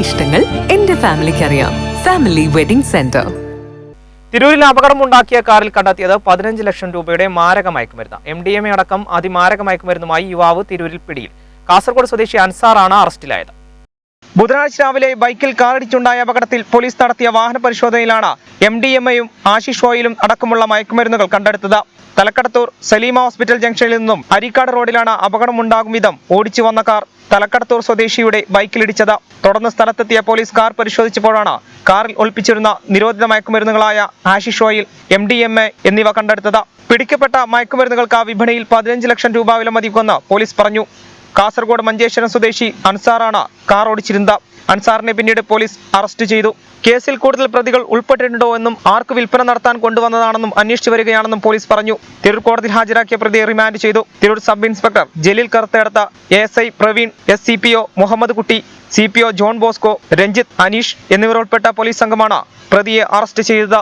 ഇഷ്ടങ്ങൾ എന്റെ ഫാമിലിക്ക് അറിയാം ഫാമിലി വെഡിംഗ് സെന്റർ തിരൂരിൽ അപകടമുണ്ടാക്കിയ കാറിൽ കണ്ടെത്തിയത് പതിനഞ്ച് ലക്ഷം രൂപയുടെ മാരക മയക്കുമരുന്ന് എം ഡി എം എ അടക്കം അതിമാരക മയക്കുമരുന്നുമായി യുവാവ് തിരൂരിൽ പിടിയിൽ. കാസർഗോഡ് സ്വദേശി അൻസാറാണ് അറസ്റ്റിലായത്. ബുധനാഴ്ച രാവിലെ ബൈക്കിൽ കാറിടിച്ചുണ്ടായ അപകടത്തിൽ പോലീസ് നടത്തിയ വാഹന പരിശോധനയിലാണ് എം ഡി എം എയും ആശിഷ് ഓയിലും അടക്കമുള്ള മയക്കുമരുന്നുകൾ കണ്ടെടുത്തത്. തലക്കടത്തൂർ സലീമ ഹോസ്പിറ്റൽ ജംഗ്ഷനിൽ നിന്നും അരിക്കാട് റോഡിലാണ് അപകടമുണ്ടാകും വിധം ഓടിച്ചു വന്ന കാർ തലക്കടത്തൂർ സ്വദേശിയുടെ ബൈക്കിലിടിച്ചത് തുടർന്ന് സ്ഥലത്തെത്തിയ പോലീസ് കാർ പരിശോധിച്ചപ്പോഴാണ് കാറിൽ ഒളിപ്പിച്ചിരുന്ന നിരോധിത മയക്കുമരുന്നുകളായ hashish oil M D M A എന്നിവ കണ്ടെടുത്തത്. പിടിക്കപ്പെട്ട മയക്കുമരുന്നുകൾക്ക് വിപണിയിൽ പതിനഞ്ച് ലക്ഷം രൂപ വില മതിക്കുമെന്ന് പോലീസ് പറഞ്ഞു. കാസർഗോഡ് മഞ്ചേശ്വരം സ്വദേശി അൻസാറാണ് കാർ ഓടിച്ചിരുന്നത്. അൻസാറിനെ പിന്നീട് പോലീസ് അറസ്റ്റ് ചെയ്തു. കേസിൽ കൂടുതൽ പ്രതികൾ ഉൾപ്പെട്ടിട്ടുണ്ടോ എന്നും ആർക്ക് വിൽപ്പന നടത്താൻ കൊണ്ടുവന്നതാണെന്നും അന്വേഷിച്ചു വരികയാണെന്നും പോലീസ് പറഞ്ഞു. തിരൂർ കോടതിയിൽ ഹാജരാക്കിയ പ്രതിയെ റിമാൻഡ് ചെയ്തു. Tirur sub inspector Jaleel Karuthedath S I Praveen S C P O Muhammad Kutty C P O John Bosco Ranjith Aneesh എന്നിവർ ഉൾപ്പെട്ട പോലീസ് സംഘമാണ് പ്രതിയെ അറസ്റ്റ് ചെയ്തത്.